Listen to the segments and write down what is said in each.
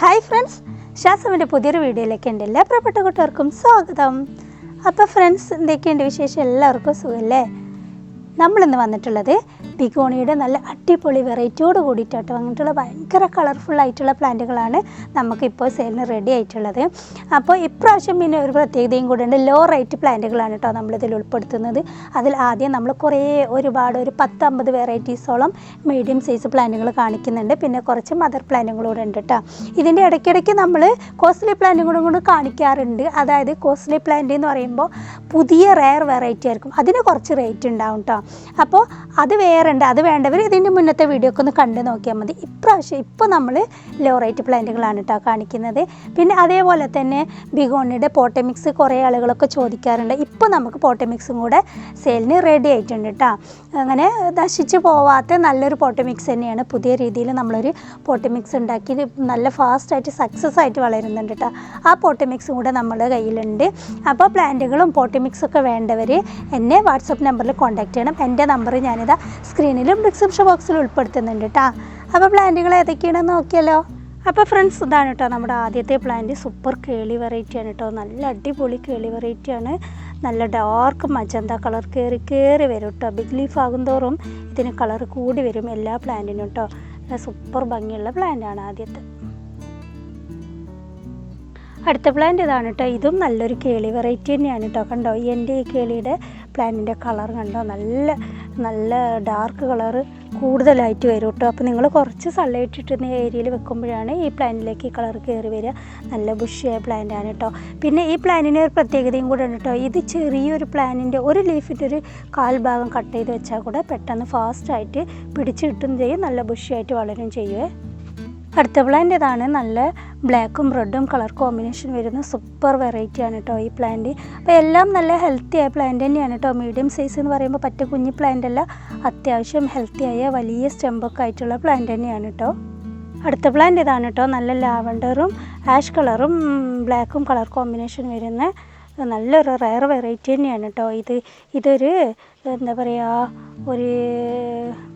Hi friends ഷാസമിന്റെ പുതിയൊരു വീഡിയോയിലേക്ക് എന്റെ എല്ലാ പ്രിയപ്പെട്ട കൂട്ടുകാർക്കും സ്വാഗതം. അപ്പോൾ ഫ്രണ്ട്സ് എന്തൊക്കെയുണ്ട് വിശേഷം എല്ലാവർക്കും സുഖമല്ലേ? നമ്മളിന്ന് വന്നിട്ടുള്ളത് ബിഗോണിയുടെ നല്ല അടിപൊളി വെറൈറ്റിയോട് കൂടിയിട്ടോ അങ്ങനത്തുള്ള ഭയങ്കര കളർഫുൾ ആയിട്ടുള്ള പ്ലാന്റുകളാണ് നമുക്കിപ്പോൾ സെയിലിന് റെഡി ആയിട്ടുള്ളത്. അപ്പോൾ ഇപ്രാവശ്യം പിന്നെ ഒരു പ്രത്യേകതയും കൂടെ ഉണ്ട്. ലോ റേറ്റ് പ്ലാന്റുകളാണ് കേട്ടോ നമ്മളിതിൽ ഉൾപ്പെടുത്തുന്നത്. അതിൽ ആദ്യം നമ്മൾ കുറേ ഒരുപാട് ഒരു പത്തമ്പത് വെറൈറ്റീസോളം മീഡിയം സൈസ് പ്ലാന്റുകൾ കാണിക്കുന്നുണ്ട്. പിന്നെ കുറച്ച് മദർ പ്ലാന്റും കൂടെ ഉണ്ട് കേട്ടോ. ഇതിന്റെ ഇടയ്ക്കിടയ്ക്ക് നമ്മൾ കോസ്റ്റ്ലി പ്ലാന്റുകളും കൂടെ കാണിക്കാറുണ്ട്. അതായത് കോസ്റ്റ്ലി പ്ലാന്റ് എന്ന് പറയുമ്പോൾ പുതിയ റയർ വെറൈറ്റി ആയിരിക്കും. അതിന് കുറച്ച് റേറ്റ് ഉണ്ടാവും കേട്ടോ. അപ്പോൾ അത് വേറെ ഉണ്ട് അത് വേണ്ടവർ ഇതിന്റെ മുന്നത്തെ വീഡിയോ ഒക്കെ ഒന്ന് കണ്ട് നോക്കിയാൽ മതി. ഇപ്രാവശ്യം ഇപ്പോൾ നമ്മൾ ലോ റേറ്റ് പ്ലാന്റുകളാണ് കേട്ടോ കാണിക്കുന്നത്. പിന്നെ അതേപോലെ തന്നെ ബിഗോണിയുടെ പോട്ടമിക്സ് കുറേ ആളുകളൊക്കെ ചോദിക്കാറുണ്ട്. ഇപ്പോൾ നമുക്ക് പോട്ടമിക്സും കൂടെ സെയിലിന് റെഡി ആയിട്ടുണ്ട് കേട്ടോ അങ്ങനെ നശിച്ചു പോവാത്ത നല്ലൊരു പോട്ടമിക്സ് തന്നെയാണ് പുതിയ രീതിയിൽ നമ്മളൊരു പോട്ടമിക്സ് ഉണ്ടാക്കി. നല്ല ഫാസ്റ്റായിട്ട് സക്സസ് ആയിട്ട് വളരുന്നുണ്ട് കേട്ടോ ആ പോട്ടമിക്സും കൂടെ നമ്മുടെ കയ്യിലുണ്ട്. അപ്പോൾ പ്ലാന്റുകളും പോട്ടമിക്സൊക്കെ വേണ്ടവർ എന്നെ വാട്സപ്പ് നമ്പറിൽ കോൺടാക്ട് ചെയ്യണം. എന്റെ നമ്പർ ഞാനിതാ സ്ക്രീനിലും ഡിസ്ക്രിപ്ഷൻ ബോക്സിൽ ഉൾപ്പെടുത്തുന്നുണ്ട് കേട്ടോ അപ്പോൾ പ്ലാന്റുകൾ ഏതൊക്കെയാണെന്ന് നോക്കിയാലോ? അപ്പോൾ ഫ്രണ്ട്സ് ഇതാണ് കേട്ടോ നമ്മുടെ ആദ്യത്തെ പ്ലാന്റ് സൂപ്പർ കേളി വെറൈറ്റിയാണ് കേട്ടോ നല്ല അടിപൊളി കേളി വെറൈറ്റിയാണ് നല്ല ഡാർക്ക് മജന്ത കളർ കയറി കയറി വരും കേട്ടോ ബിഗ് ലീഫ് ആകും തോറും ഇതിന് കളർ കൂടി വരും എല്ലാ പ്ലാന്റിനും കേട്ടോ സൂപ്പർ ഭംഗിയുള്ള പ്ലാന്റാണ് ആദ്യത്തെ. അടുത്ത പ്ലാന്റ് ഇതാണ് കേട്ടോ ഇതും നല്ലൊരു കേളി വെറൈറ്റി തന്നെയാണ് കേട്ടോ കണ്ടോ? എന്റെ ഈ കേളിയുടെ പ്ലാന്റിന്റെ കളർ കണ്ടോ? നല്ല നല്ല ഡാർക്ക് കളറ് കൂടുതലായിട്ട് വരും കേട്ടോ അപ്പോൾ നിങ്ങൾ കുറച്ച് സൺലൈറ്റ് കിട്ടുന്ന ഏരിയയിൽ വെക്കുമ്പോഴാണ് ഈ പ്ലാന്റിലേക്ക് ഈ കളർ കയറി വരിക. നല്ല ബുഷിയായ പ്ലാന്റ് ആണ് കേട്ടോ പിന്നെ ഈ പ്ലാന്റിന് ഒരു പ്രത്യേകതയും കൂടെ ഉണ്ട് കേട്ടോ ഇത് ചെറിയൊരു പ്ലാന്റിന്റെ ഒരു ലീഫിന്റെ ഒരു കാൽഭാഗം കട്ട് ചെയ്ത് വെച്ചാൽ കൂടെ പെട്ടെന്ന് ഫാസ്റ്റായിട്ട് പിടിച്ച് കിട്ടും ചെയ്യും. നല്ല ബുഷിയായിട്ട് വളരും ചെയ്യുമേ അടുത്ത പ്ലാന്റ് ഇതാണ് നല്ല ബ്ലാക്കും റെഡും കളർ കോമ്പിനേഷൻ വരുന്ന സൂപ്പർ വെറൈറ്റി ആണ് കേട്ടോ ഈ പ്ലാന്റ് അപ്പോൾ എല്ലാം നല്ല ഹെൽത്തി ആയ പ്ലാന്റ് തന്നെയാണ് കേട്ടോ മീഡിയം സൈസ് എന്ന് പറയുമ്പോൾ പറ്റ കുഞ്ഞു പ്ലാന്റ് അല്ല അത്യാവശ്യം ഹെൽത്തി ആയ വലിയ സ്റ്റെമ്പൊക്കെ ആയിട്ടുള്ള പ്ലാന്റ് തന്നെയാണ് കേട്ടോ അടുത്ത പ്ലാന്റ് ഇതാണ് കേട്ടോ നല്ല ലാവണ്ടറും ആഷ് കളറും ബ്ലാക്കും കളർ കോമ്പിനേഷൻ വരുന്ന നല്ലൊരു റയർ വെറൈറ്റി തന്നെയാണ് കേട്ടോ ഇത് ഇതൊരു എന്താ പറയുക ഒരു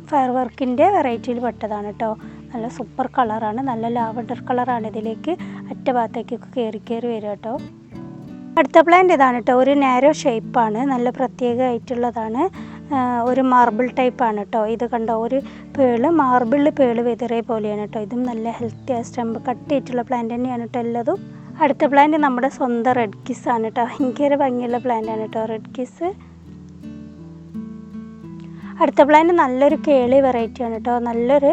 ഫയർ വർക്കിന്റെ വെറൈറ്റിയിൽ പെട്ടതാണ് കേട്ടോ നല്ല സൂപ്പർ കളറാണ്. നല്ല ലാവണ്ടർ കളറാണ് ഇതിലേക്ക്. അറ്റഭാഗത്തേക്കൊക്കെ കയറി കയറി വരിക കേട്ടോ. അടുത്ത പ്ലാന്റ് ഇതാണ് കേട്ടോ. ഒരു നാരോ ഷേപ്പാണ് നല്ല പ്രത്യേകമായിട്ടുള്ളതാണ്. ഒരു മാർബിൾ ടൈപ്പാണ് കേട്ടോ. ഇത് കണ്ടോ? ഒരു പേൾ മാർബിളിൽ പേൾ വെതിറേ പോലെയാണ് കേട്ടോ. ഇതും നല്ല ഹെൽത്തി സ്റ്റംപ് സ്റ്റമ്പ് ചെയ്തിട്ടുള്ള പ്ലാന്റ് തന്നെയാണ് കേട്ടോ എല്ലതും. അടുത്ത പ്ലാന്റ് നമ്മുടെ സ്വന്തം റെഡ് കിസ് ആണ് കേട്ടോ. ഭയങ്കര ഭംഗിയുള്ള പ്ലാന്റ് ആണ് കേട്ടോ റെഡ് കിസ് അടുത്ത പ്ലാന്റ് നല്ലൊരു കേളി വെറൈറ്റിയാണ് കേട്ടോ. നല്ലൊരു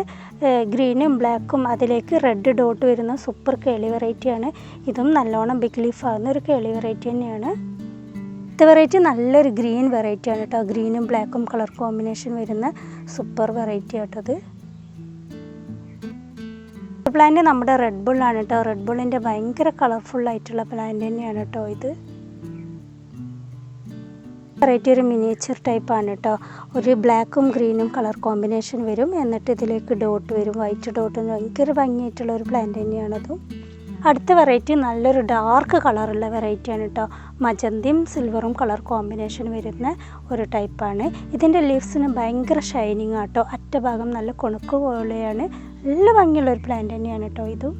ഗ്രീനും ബ്ലാക്കും അതിലേക്ക് റെഡ് ഡോട്ട് വരുന്ന സൂപ്പർ കേളി വെറൈറ്റിയാണ് ഇതും നല്ലോണം ബിഗ് ലീഫ് ആകുന്ന ഒരു കേളി വെറൈറ്റി തന്നെയാണ്. അടുത്ത വെറൈറ്റി നല്ലൊരു ഗ്രീൻ വെറൈറ്റിയാണ് കേട്ടോ. ഗ്രീനും ബ്ലാക്കും കളർ കോമ്പിനേഷൻ വരുന്ന സൂപ്പർ വെറൈറ്റി ആട്ടത് പ്ലാന്റ് നമ്മുടെ റെഡ് ബുള്ളാണ് കേട്ടോ. റെഡ് ബുള്ളിന്റെ ഭയങ്കര കളർഫുൾ ആയിട്ടുള്ള പ്ലാന്റ് തന്നെയാണ് കേട്ടോ ഇത്. വെറൈറ്റി ഒരു മിനിയേച്ചർ ടൈപ്പാണ് കേട്ടോ ഒരു ബ്ലാക്കും ഗ്രീനും കളർ കോമ്പിനേഷൻ വരും. എന്നിട്ട് ഇതിലേക്ക് ഡോട്ട് വരും. വൈറ്റ് ഡോട്ട് ഭയങ്കര ഭംഗിയായിട്ടുള്ള ഒരു പ്ലാന്റ് തന്നെയാണതും അടുത്ത വെറൈറ്റി നല്ലൊരു ഡാർക്ക് കളറുള്ള വെറൈറ്റിയാണ് കേട്ടോ മജന്തിയും സിൽവറും കളർ കോമ്പിനേഷൻ വരുന്ന ഒരു ടൈപ്പാണ് ഇതിന്റെ ലീവ്സിന് ഭയങ്കര ഷൈനിങ് ആട്ടോ അറ്റഭാഗം നല്ല കൊണുക്ക് പോലെയാണ്. നല്ല ഭംഗിയുള്ള ഒരു പ്ലാന്റ് തന്നെയാണ് കേട്ടോ ഇതും.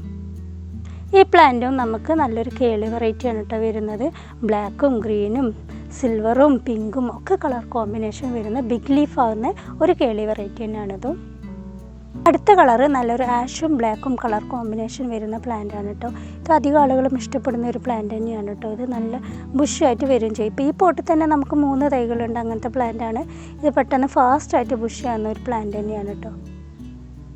ഈ പ്ലാന്റും നമുക്ക് നല്ലൊരു കേളി വെറൈറ്റിയാണ് കേട്ടോ വരുന്നത്. ബ്ലാക്കും ഗ്രീനും സിൽവറും പിങ്കും ഒക്കെ കളർ കോമ്പിനേഷൻ വരുന്ന ബിഗ് ലീഫ് ആകുന്ന ഒരു കേളി വെറൈറ്റി തന്നെയാണതും അടുത്ത കളറ് നല്ലൊരു ആഷും ബ്ലാക്കും കളർ കോമ്പിനേഷൻ വരുന്ന പ്ലാന്റ് ആണ് കേട്ടോ ഇത് അധികം ആളുകളും ഇഷ്ടപ്പെടുന്ന ഒരു പ്ലാന്റ് തന്നെയാണ് കേട്ടോ ഇത് നല്ല ബുഷായിട്ട് വരും ചെയ്യും. ഇപ്പോൾ ഈ പോട്ടിൽ തന്നെ നമുക്ക് മൂന്ന് തൈകളുണ്ട് അങ്ങനത്തെ പ്ലാന്റ് ആണ്. ഇത് പെട്ടെന്ന് ഫാസ്റ്റായിട്ട് ബുഷ് ആകുന്ന ഒരു പ്ലാന്റ് തന്നെയാണ് കേട്ടോ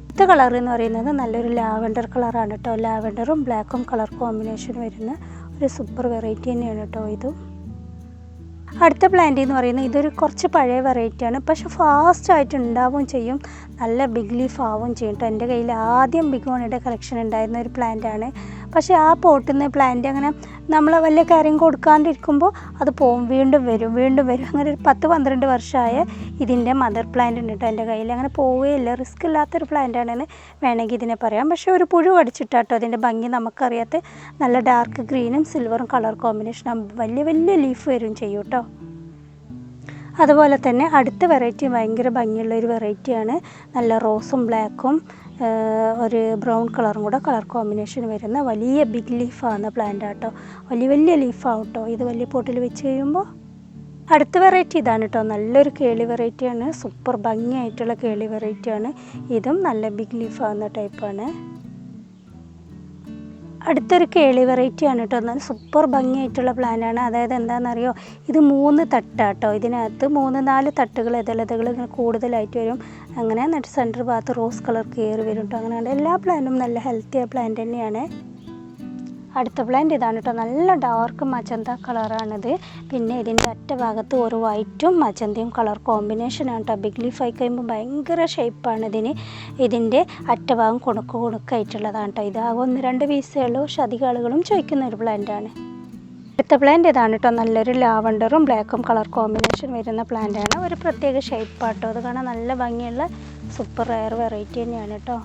അടുത്ത കളർ എന്ന് പറയുന്നത് നല്ലൊരു ലാവൻഡർ കളറാണ് കേട്ടോ ലാവൻഡറും ബ്ലാക്കും കളർ കോമ്പിനേഷൻ വരുന്ന ഒരു സൂപ്പർ വെറൈറ്റി തന്നെയാണ് കേട്ടോ ഇതും. അടുത്ത പ്ലാന്റ് എന്ന് പറയുന്നത് ഇതൊരു കുറച്ച് പഴയ വെറൈറ്റിയാണ് പക്ഷെ ഫാസ്റ്റ് ആയിട്ട് ഉണ്ടാവുകയും ചെയ്യും. നല്ല ബിഗ് ലീഫ് ആവുകയും ചെയ്യും കേട്ടോ എന്റെ കയ്യിൽ ആദ്യം ബിഗ് വണിയുടെ കളക്ഷൻ ഉണ്ടായിരുന്ന ഒരു പ്ലാന്റ് ആണ്. പക്ഷേ ആ പോട്ടിൽ നിന്ന് പ്ലാന്റ് അങ്ങനെ നമ്മൾ വലിയ കാര്യം കൊടുക്കാണ്ടിരിക്കുമ്പോൾ അത് പോവും വീണ്ടും വരും വീണ്ടും വരും. അങ്ങനെ ഒരു പത്ത് പന്ത്രണ്ട് വർഷമായ ഇതിന്റെ മദർ പ്ലാന്റ് ഉണ്ട് കേട്ടോ എന്റെ കയ്യിൽ അങ്ങനെ പോവുകയില്ല റിസ്ക് ഇല്ലാത്തൊരു പ്ലാന്റ് ആണെന്ന് വേണമെങ്കിൽ ഇതിനെ പറയാം. പക്ഷേ ഒരു പുഴു അടിച്ചിട്ടാട്ടോ അതിന്റെ ഭംഗി നമുക്കറിയാത്ത നല്ല ഡാർക്ക് ഗ്രീനും സിൽവറും കളർ കോമ്പിനേഷനും വലിയ വലിയ ലീഫ് വരും ചെയ്യും കേട്ടോ അതുപോലെ തന്നെ അടുത്ത വെറൈറ്റി ഭയങ്കര ഭംഗിയുള്ള ഒരു വെറൈറ്റിയാണ് നല്ല റോസും ബ്ലാക്കും ഒരു ബ്രൗൺ കളറും കൂടെ കളർ കോമ്പിനേഷൻ വരുന്ന വലിയ ബിഗ് ലീഫാകുന്ന പ്ലാന്റ് ആട്ടോ. വലിയ വലിയ ലീഫാവും കേട്ടോ ഇത് വലിയ പോട്ടിൽ വെച്ച് കഴിയുമ്പോൾ അടുത്ത വെറൈറ്റി ഇതാണ് കേട്ടോ നല്ലൊരു കേളി വെറൈറ്റിയാണ് സൂപ്പർ ഭംഗിയായിട്ടുള്ള കേളി വെറൈറ്റിയാണ് ഇതും നല്ല ബിഗ് ലീഫാകുന്ന ടൈപ്പാണ് അടുത്തൊരു കേളി വെറൈറ്റിയാണ് കേട്ടോ എന്നാൽ സൂപ്പർ ഭംഗിയായിട്ടുള്ള പ്ലാനാണ് അതായത് എന്താണെന്നറിയോ? ഇത് മൂന്ന് തട്ടാട്ടോ. ഇതിനകത്ത് മൂന്ന് നാല് തട്ടുകൾ ഇതളതകൾ ഇങ്ങനെ കൂടുതലായിട്ട് വരും. അങ്ങനെ എന്നിട്ട് സെന്റർ ഭാഗത്ത് റോസ് കളർ കയറി വരും കേട്ടോ അങ്ങനെ എല്ലാ പ്ലാനും നല്ല ഹെൽത്തിയായ പ്ലാൻ തന്നെയാണ്. അടുത്ത പ്ലാന്റ് ഇതാണ് കേട്ടോ നല്ല ഡാർക്ക് മജന്ത കളറാണിത് പിന്നെ ഇതിന്റെ അറ്റ ഭാഗത്ത് ഒരു വൈറ്റും മജന്തയും കളർ കോമ്പിനേഷനാണ് കേട്ടോ ബിഗ് ലീഫ് ആയി കഴിയുമ്പോൾ ഭയങ്കര ഷേപ്പാണ് ഇതിന്. ഇതിന്റെ അറ്റഭാഗം കുണുക്ക് കുണുക്കായിട്ടുള്ളതാണ് കേട്ടോ ഇത് ഒന്ന് രണ്ട് പീസേ ഉള്ളൂ. പക്ഷെ അധികം ആളുകളും ചോദിക്കുന്ന ഒരു പ്ലാന്റാണ് അടുത്ത പ്ലാന്റ് ഇതാണ് കേട്ടോ നല്ലൊരു ലാവണ്ടറും ബ്ലാക്കും കളർ കോമ്പിനേഷൻ വരുന്ന പ്ലാന്റാണ് ഒരു പ്രത്യേക ഷേപ്പാട്ടോ അത് കാണാൻ നല്ല ഭംഗിയുള്ള സൂപ്പർ റയർ വെറൈറ്റി തന്നെയാണ് കേട്ടോ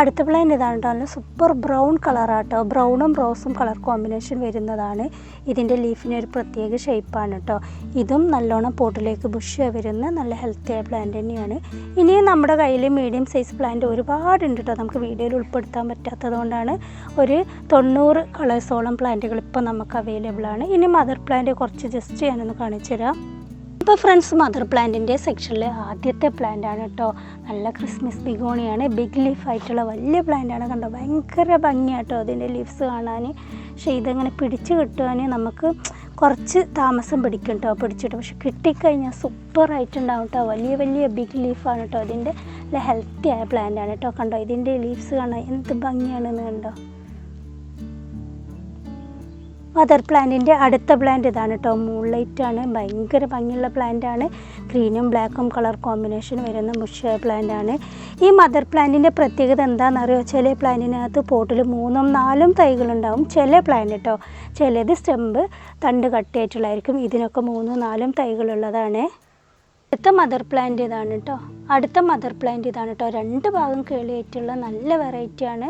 അടുത്ത പ്ലാന്റ് ഇതാണ് കേട്ടോ നല്ല സൂപ്പർ ബ്രൗൺ കളറാട്ടോ ബ്രൗണും റോസും കളർ കോമ്പിനേഷൻ വരുന്നതാണ്. ഇതിന്റെ ലീഫിന് ഒരു പ്രത്യേക ഷേപ്പാണ് കേട്ടോ ഇതും നല്ലോണം പോട്ടിലേക്ക് ബുഷ് വരുന്ന നല്ല ഹെൽത്തി ആയ പ്ലാന്റ് തന്നെയാണ്. ഇനിയും നമ്മുടെ കയ്യിൽ മീഡിയം സൈസ് പ്ലാന്റ് ഒരുപാടുണ്ട് കേട്ടോ നമുക്ക് വീഡിയോയിൽ ഉൾപ്പെടുത്താൻ പറ്റാത്തതുകൊണ്ടാണ് ഒരു തൊണ്ണൂറ് കളേഴ്സോളം പ്ലാന്റുകൾ ഇപ്പോൾ നമുക്ക് അവൈലബിൾ ആണ്. ഇനി മദർ പ്ലാന്റ് കുറച്ച് ജസ്റ്റ് ഞാനൊന്ന് കാണിച്ചു തരാം ഇപ്പോൾ ഫ്രണ്ട്സ് മദർ പ്ലാന്റിന്റെ സെക്ഷനിൽ ആദ്യത്തെ പ്ലാന്റ് ആണ് കേട്ടോ നല്ല ക്രിസ്മസ് ബിഗോണിയാണ്. ബിഗ് ലീഫ് ആയിട്ടുള്ള വലിയ പ്ലാന്റ് ആണ് കണ്ടോ. ഭയങ്കര ഭംഗിയാട്ടോ അതിന്റെ ലീവ്സ് കാണാൻ പക്ഷേ ഇതങ്ങനെ പിടിച്ച് കിട്ടുവാൻ നമുക്ക് കുറച്ച് താമസം പിടിക്കും കേട്ടോ പിടിച്ചിട്ട്. പക്ഷെ കിട്ടിക്കഴിഞ്ഞാൽ സൂപ്പർ ആയിട്ടുണ്ടാവും കേട്ടോ വലിയ വലിയ ബിഗ് ലീഫാണ് കേട്ടോ അതിന്റെ നല്ല ഹെൽത്തി ആയ പ്ലാന്റ് ആണ് കേട്ടോ കണ്ടോ ഇതിന്റെ ലീവ്സ് കാണാൻ എന്ത് ഭംഗിയാണെന്ന് കണ്ടോ. മദർ പ്ലാന്റിന്റെ അടുത്ത പ്ലാന്റ് ഇതാണ് കേട്ടോ മൂൺലൈറ്റ് ആണ്. ഭയങ്കര ഭംഗിയുള്ള പ്ലാന്റ് ആണ്. ഗ്രീനും ബ്ലാക്കും കളർ കോമ്പിനേഷൻ വരുന്ന മുഷ പ്ലാന്റ് ആണ്. ഈ മദർ പ്ലാന്റിന്റെ പ്രത്യേകത എന്താണെന്നറിയോ? ചില പ്ലാന്റിനകത്ത് പോട്ടിൽ മൂന്നും നാലും തൈകളുണ്ടാവും. ചില പ്ലാന്റ് കേട്ടോ ചിലത് സ്റ്റെമ്പ് തണ്ട് കട്ടിയായിട്ടുള്ളതായിരിക്കും. ഇതിനൊക്കെ മൂന്നും നാലും തൈകളുള്ളതാണ്. അടുത്ത മദർ പ്ലാന്റ് ഇതാണ് കേട്ടോ അടുത്ത മദർ പ്ലാന്റ് ഇതാണ് കേട്ടോ രണ്ട് ഭാഗം കേളിയായിട്ടുള്ള നല്ല വെറൈറ്റിയാണ്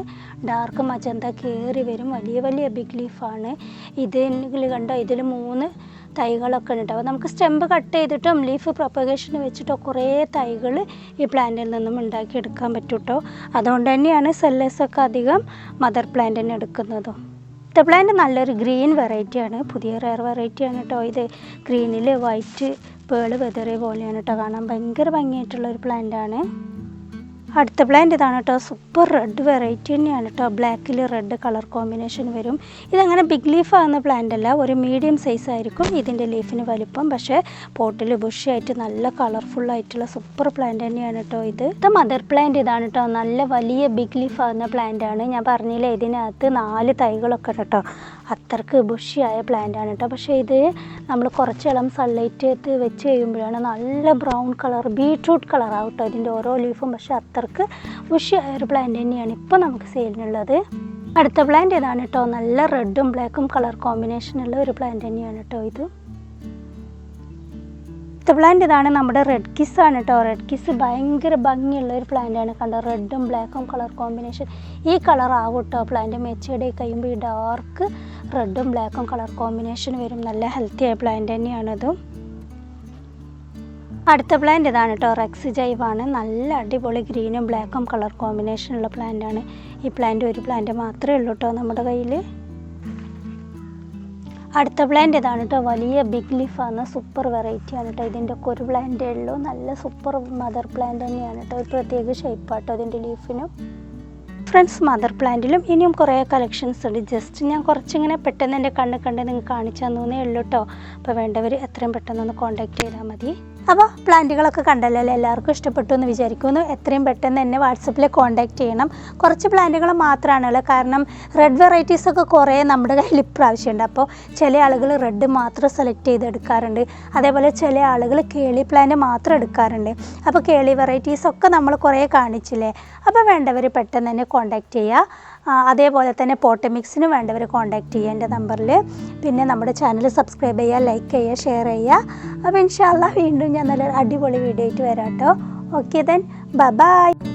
ഡാർക്ക് മജന്ത കയറി വരും. വലിയ വലിയ ബിഗ് ലീഫാണ് ഇതിൽ കണ്ടോ? ഇതിൽ മൂന്ന് തൈകളൊക്കെ ഉണ്ട് അപ്പോൾ നമുക്ക് സ്റ്റെമ്പ് കട്ട് ചെയ്തിട്ടും ലീഫ് പ്രൊപ്പഗേഷൻ വെച്ചിട്ടോ കുറേ തൈകൾ ഈ പ്ലാന്റിൽ നിന്നും ഉണ്ടാക്കിയെടുക്കാൻ പറ്റും കേട്ടോ അതുകൊണ്ട് തന്നെയാണ് സെല്ലേഴ്സൊക്കെ അധികം മദർ പ്ലാന്റ് തന്നെ എടുക്കുന്നതും. ഇത്ത പ്ലാന്റ് നല്ലൊരു ഗ്രീൻ വെറൈറ്റിയാണ് പുതിയ റയർ വെറൈറ്റിയാണ് കേട്ടോ ഇത് ഗ്രീനിൽ വൈറ്റ് പേൾ വെതറിയ പോലെയാണ് കേട്ടോ കാണാൻ. ഭയങ്കര ഭംഗിയായിട്ടുള്ള ഒരു പ്ലാന്റ് ആണ്. അടുത്ത പ്ലാന്റ് ഇതാണ് കേട്ടോ സൂപ്പർ റെഡ് വെറൈറ്റി തന്നെയാണ് കേട്ടോ ബ്ലാക്കിൽ റെഡ് കളർ കോമ്പിനേഷൻ വരും. ഇതങ്ങനെ ബിഗ് ലീഫ് ആകുന്ന പ്ലാന്റ് അല്ല. ഒരു മീഡിയം സൈസ് ആയിരിക്കും ഇതിന്റെ ലീഫിന് വലിപ്പം. പക്ഷേ പോട്ടിൽ ബുഷിയായിട്ട് നല്ല കളർഫുൾ ആയിട്ടുള്ള സൂപ്പർ പ്ലാന്റ് തന്നെയാണ് കേട്ടോ ഇത്. ഇത് മദർ പ്ലാന്റ് ഇതാണ് കേട്ടോ നല്ല വലിയ ബിഗ് ലീഫ് ആകുന്ന പ്ലാന്റ് ആണ്. ഞാൻ പറഞ്ഞില്ലേ ഇതിനകത്ത് നാല് തൈകളൊക്കെ കേട്ടോ അത്രയ്ക്ക് ബുഷിയായ പ്ലാന്റ് ആണ് കേട്ടോ പക്ഷേ ഇത് നമ്മൾ കുറച്ച് ഇളം സൺലൈറ്റ് വെച്ച് കഴിയുമ്പോഴാണ് നല്ല ബ്രൗൺ കളർ ബീട്രൂട്ട് കളറാവും കേട്ടോ ഇതിന്റെ ഓരോ ലീഫും പക്ഷേ അത്രയ്ക്ക് ബുഷിയായ ഒരു പ്ലാന്റ് തന്നെയാണ് ഇപ്പോൾ നമുക്ക് സെയിലിനുള്ളത് അടുത്ത പ്ലാന്റ് ഏതാണ് കേട്ടോ നല്ല റെഡും ബ്ലാക്കും കളർ കോമ്പിനേഷനുള്ള ഒരു പ്ലാന്റ് തന്നെയാണ് കേട്ടോ ഇത്. അടുത്ത പ്ലാന്റ് ഇതാണ് നമ്മുടെ റെഡ് കിസ് ആണ് കേട്ടോ റെഡ് കിസ് ഭയങ്കര ഭംഗിയുള്ള ഒരു പ്ലാന്റ് ആണ്. കണ്ടോ? റെഡും ബ്ലാക്കും കളർ കോമ്പിനേഷൻ ഈ കളർ ആവും കേട്ടോ പ്ലാന്റ് മെച്ചയുടെ കഴിയുമ്പോൾ ഈ ഡാർക്ക് റെഡും ബ്ലാക്കും കളർ കോമ്പിനേഷൻ വരും. നല്ല ഹെൽത്തി ആയ പ്ലാന്റ് തന്നെയാണതും അടുത്ത പ്ലാന്റ് ഇതാണ് കേട്ടോ റെക്സ് ജൈവാണ് നല്ല അടിപൊളി ഗ്രീനും ബ്ലാക്കും കളർ കോമ്പിനേഷനുള്ള പ്ലാന്റ് ആണ്. ഈ പ്ലാന്റ് ഒരു പ്ലാന്റ് മാത്രമേ ഉള്ളൂ കേട്ടോ നമ്മുടെ കയ്യിൽ അടുത്ത പ്ലാന്റ് ഇതാണ് കേട്ടോ വലിയ ബിഗ് ലീഫാണ് സൂപ്പർ വെറൈറ്റി ആണ് കേട്ടോ ഇതിന്റെ ഒക്കെ ഒരു പ്ലാന്റേ ഉള്ളൂ. നല്ല സൂപ്പർ മദർ പ്ലാന്റ് തന്നെയാണ് കേട്ടോ ഒരു പ്രത്യേക ഷേപ്പാട്ടോ ഇതിന്റെ ലീഫിനും ഫ്രണ്ട്സ് മദർ പ്ലാന്റിലും ഇനിയും കുറേ കളക്ഷൻസ് ഉണ്ട്. ജസ്റ്റ് ഞാൻ കുറച്ചിങ്ങനെ പെട്ടെന്ന് എന്റെ കണ്ണ് കണ്ട് നിങ്ങൾക്ക് കാണിച്ചു തന്നേ ഉള്ളൂ കേട്ടോ അപ്പോൾ വേണ്ടവർ എത്രയും പെട്ടെന്ന് കോൺടാക്ട് ചെയ്താൽ മതി. അപ്പോൾ പ്ലാന്റുകളൊക്കെ കണ്ടല്ലോ എല്ലാവർക്കും ഇഷ്ടപ്പെട്ടു എന്ന് വിചാരിക്കുന്നു. എത്രയും പെട്ടെന്ന് എന്നെ വാട്സപ്പിൽ കോൺടാക്ട് ചെയ്യണം. കുറച്ച് പ്ലാന്റുകൾ മാത്രമാണുള്ളത്. കാരണം റെഡ് വെറൈറ്റീസ് ഒക്കെ കുറേ നമ്മുടെ കയ്യിൽ ഇപ്രാവശ്യമുണ്ട്. അപ്പോൾ ചില ആളുകൾ റെഡ് മാത്രം സെലക്ട് ചെയ്ത് എടുക്കാറുണ്ട്. അതേപോലെ ചില ആളുകൾ കേളി പ്ലാന്റ് മാത്രം എടുക്കാറുണ്ട്. അപ്പോൾ കേളി വെറൈറ്റീസ് ഒക്കെ നമ്മൾ കുറേ കാണിച്ചില്ലേ? അപ്പോൾ വേണ്ടവർ പെട്ടെന്ന് തന്നെ കോൺടാക്റ്റ് ചെയ്യുക. അതേപോലെ തന്നെ പോട്ടമിക്സിന് വേണ്ടവർ കോൺടാക്ട് ചെയ്യുക എന്റെ നമ്പറിൽ. പിന്നെ നമ്മുടെ ചാനൽ സബ്സ്ക്രൈബ് ചെയ്യുക ലൈക്ക് ചെയ്യുക ഷെയർ ചെയ്യുക. അപ്പോൾ ഇൻഷാല്ല വീണ്ടും ഞാൻ നല്ല അടിപൊളി വീഡിയോ ആയിട്ട് വരാം കേട്ടോ ഓക്കെ ദെൻ ബൈ